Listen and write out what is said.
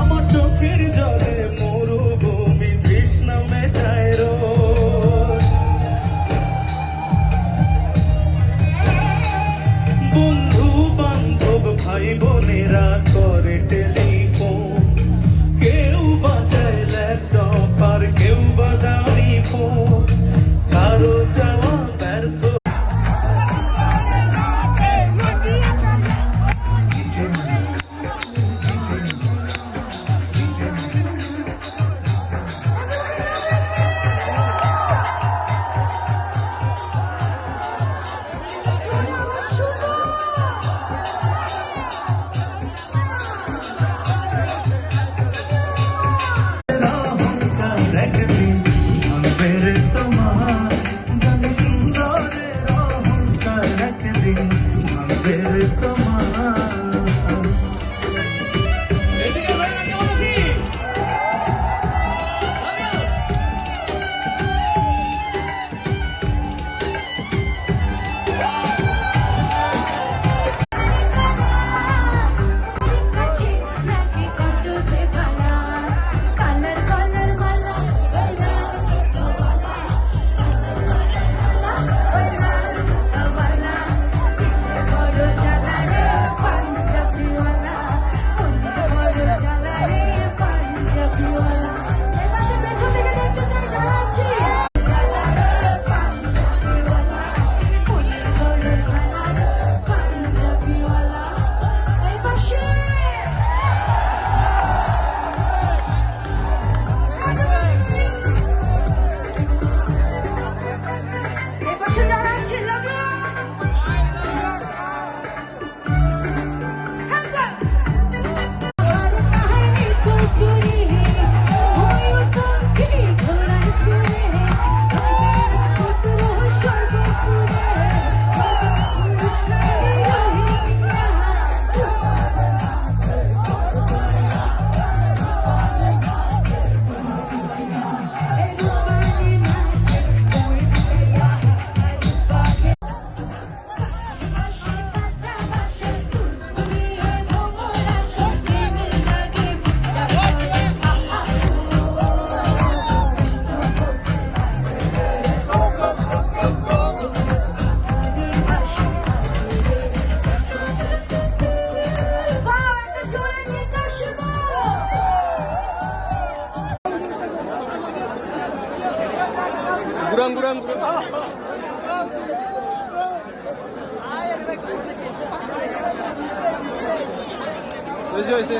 আমার চোখের জলে মরুভূমি কৃষ্ণ মেটায় বন্ধু বান্ধব ভাই ঘুরান ঘুরান ঘুরান।